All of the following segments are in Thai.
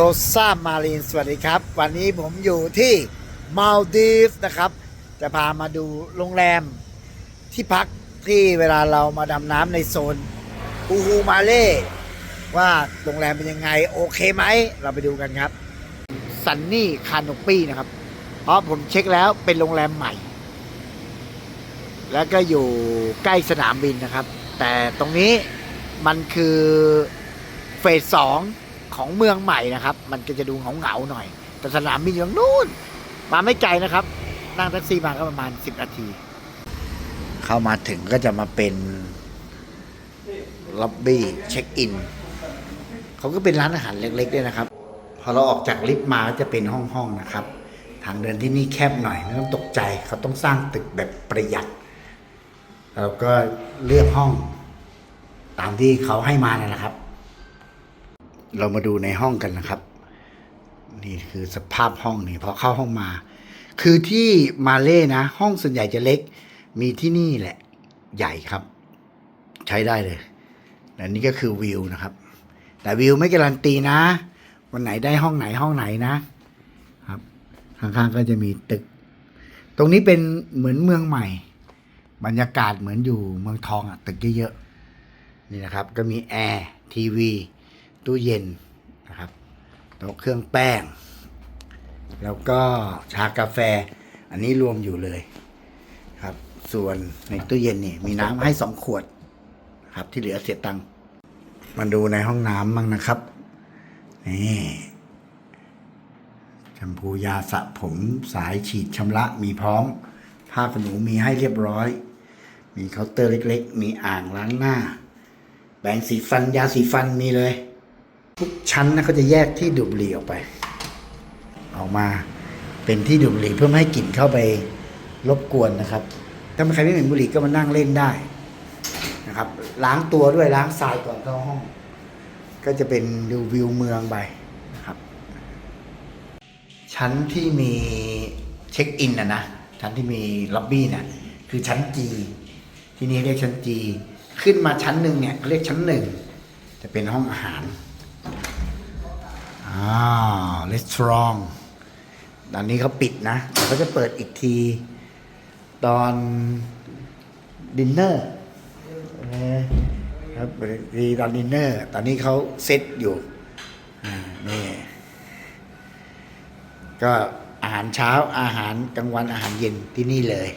โรซ่ามารีนสวัสดีครับ วันนี้ผมอยู่ที่มาลดีฟนะครับ จะพามาดูโรงแรมที่พักที่เวลาเรามาดำน้ำในโซนอูฮูมาเล่ว่าโรงแรมเป็นยังไง โอเคไหม เราไปดูกันครับซันนี่คานปี้นะครับ เพราะผมเช็คแล้วเป็นโรงแรมใหม่ แล้วก็อยู่ใกล้สนามบินนะครับ แต่ตรงนี้มันคือเฟสสอง ของเมืองใหม่นะครับ มันก็จะดูเหงาๆหน่อย แต่สนามบินอยู่ตรงนู้นมาไม่ไกลนะครับ นั่งแท็กซี่มาก็ประมาณ 10 นาที เข้ามาถึงก็จะมาเป็นล็อบบี้เช็คอินเขาก็เป็นร้านอาหารเล็กๆด้วยนะครับ พอเราออกจากลิฟต์มาก็จะเป็นห้องๆนะครับ ทางเดินที่นี่แคบหน่อยไม่ต้องตกใจเขาต้องสร้างตึกแบบประหยัดเราก็เลือกห้องตามที่เขาให้มาเนี่ยนะครับ เรามาดูในห้องกันนะครับ นี่คือสภาพห้องนี่พอเข้าห้องมา คือที่มาเล่นะ ห้องส่วนใหญ่จะเล็ก มีที่นี่แหละ ใหญ่ครับ ใช้ได้เลยและนี่ก็คือวิวนะครับ แต่วิวไม่การันตีนะ วันไหนได้ห้องไหนห้องไหนนะครับ ข้างๆก็จะมีตึก ตรงนี้เป็นเหมือนเมืองใหม่ บรรยากาศเหมือนอยู่เมืองทองอะตึกเยอะๆนี่นะครับ ก็มีแอร์ทีวี ตู้เย็นนะครับโต๊ะเครื่องแป้ง แล้วก็ชากาแฟ อันนี้รวมอยู่เลยครับ ส่วนในตู้เย็นนี่มีน้ำให้สองขวดครับที่เหลือเสียตังค์มาดูในห้องน้ำบ้างนะครับนี่แชมพูยาสระผมสายฉีดชำระมีพร้อม ผ้าขนหนูมีให้เรียบร้อย มีเคาน์เตอร์เล็ก ๆ มีอ่างล้างหน้า แปรงสีฟันยาสีฟันมีเลย ทุกชั้นนะเขาจะแยกที่ดูดบุหรี่ออกไป ออกมาเป็นที่ดูดบุหรี่เพื่อไม่ให้กลิ่นเข้าไปรบกวนนะครับ ถ้าใครไม่เหม็นบุหรี่ก็มานั่งเล่นได้นะครับ ล้างตัวด้วยล้างทรายก่อนเข้าห้อง ก็จะเป็นดูวิวเมืองไปนะครับ ชั้นที่มีเช็คอินนะนะชั้นที่มีล็อบบี้เนี่ยคือชั้นจีที่นี่เรียกชั้นจีขึ้นมาชั้นหนึ่งเนี่ยเรียกชั้นหนึ่งจะเป็นห้องอาหาร อ่า let's strong ตอนนี้เขาปิดนะเขาจะเปิดอีกที ตอนดินเนอร์ครับทีตอนดินเนอร์ ตอนนี้เขาเซตอยู่นี่ก็อาหารเช้าอาหารกลางวันอาหารเย็นที่นี่เลย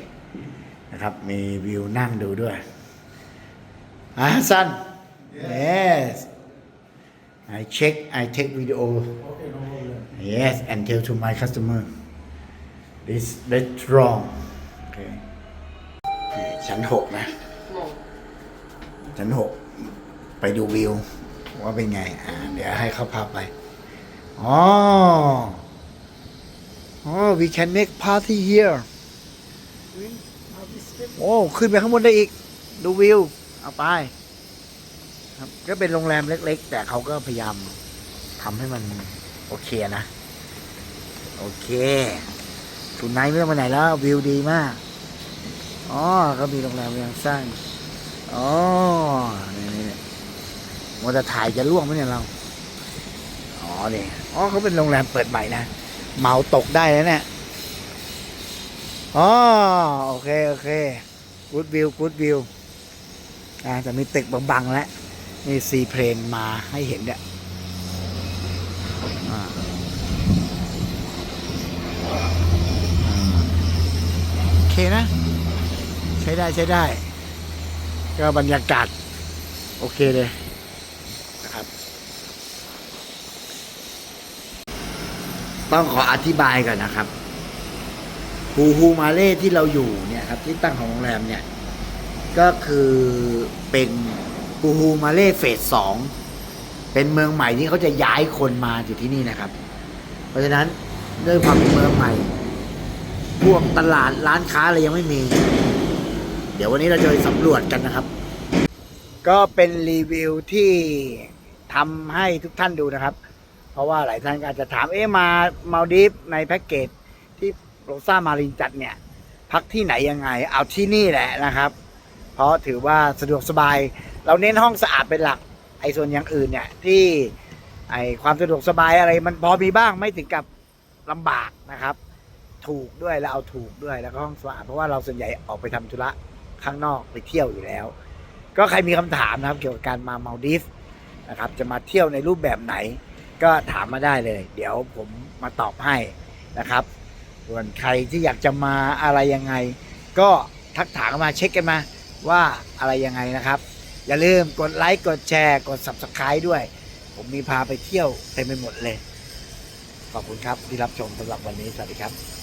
นะครับ มีวิวนั่งดูด้วยอ่าสั้น yes I check I take video yes and tell to my customer this restaurant okay นี่ชั้นหกนะ ชั้นหกไปดูวิว ว่าเป็นไง อ่า เดี๋ยวให้เขาพาไป อ๋อ Oh, we can make party here. โอ้ ขึ้นไปข้างบนได้อีก ดูวิว เอาไป ครับ ก็เป็นโรงแรมเล็ก ๆ แต่เขาก็พยายามทำให้มันโอเคนะ โอเคทุนไนไม่ต้องไปไหนแล้ว วิวดีมากอ๋อก็มีโรงแรมยังสร้างอ๋อนี่นี่มัวแต่ถ่ายจะล่วงไหมเนี่ยเรา อ๋อนี่อ๋อเขาเป็นโรงแรมเปิดใหม่นะเหมาตกได้แล้วเนี่ยอ๋อโอเค โอเคกูดวิวกูดวิวอ่าจะมีตึกบังๆแล้ว นี่ซีเพลนมาให้เห็นเนี่ยอ่าโอเคนะ ใช้ได้ใช้ได้ ก็บรรยากาศ โอเคเลยนะครับ ต้องขออธิบายก่อนนะครับฮูฮูมาเล่ที่เราอยู่เนี่ยครับ ที่ตั้งของโรงแรมเนี่ย ก็คือเป็น ฮูฮูมาเล่เฟสสองเป็นเมืองใหม่ที่เขาจะย้ายคนมาอยู่ที่นี่นะครับ เพราะฉะนั้นด้วยความเป็นเมืองใหม่ พวกตลาดร้านค้าอะไรยังไม่มี เดี๋ยววันนี้เราจะไปสำรวจกันนะครับ ก็เป็นรีวิวที่ทำให้ทุกท่านดูนะครับ เพราะว่าหลายท่านอาจจะถามเอ๊ะมามาดิฟในแพ็กเกจที่โรซ่ามารินจัดเนี่ยพักที่ไหนยังไง เอาที่นี่แหละนะครับ เพราะถือว่าสะดวกสบาย เราเน้นห้องสะอาดเป็นหลัก ไอ้ส่วนอย่างอื่นเนี่ยที่ไอความสะดวกสบายอะไรมันพอมีบ้างไม่ถึงกับลำบากนะครับ ถูกด้วยแล้วเอาถูกด้วยแล้วก็ห้องสะอาดเพราะว่าเราส่วนใหญ่ออกไปทำธุระข้างนอกไปเที่ยวอยู่แล้ว ก็ใครมีคำถามนะครับ เกี่ยวกับการมามาดิฟนะครับ จะมาเที่ยวในรูปแบบไหน ก็ถามมาได้เลย เดี๋ยวผมมาตอบให้นะครับส่วนใครที่อยากจะมาอะไรยังไง ก็ทักถามมาเช็คกันมาว่าอะไรยังไงนะครับ อย่าลืมกดไลค์กดแชร์ กด subscribe ด้วย ผมมีพาไปเที่ยวเต็มไปหมดเลย ขอบคุณครับที่รับชมสำหรับวันนี้ สวัสดีครับ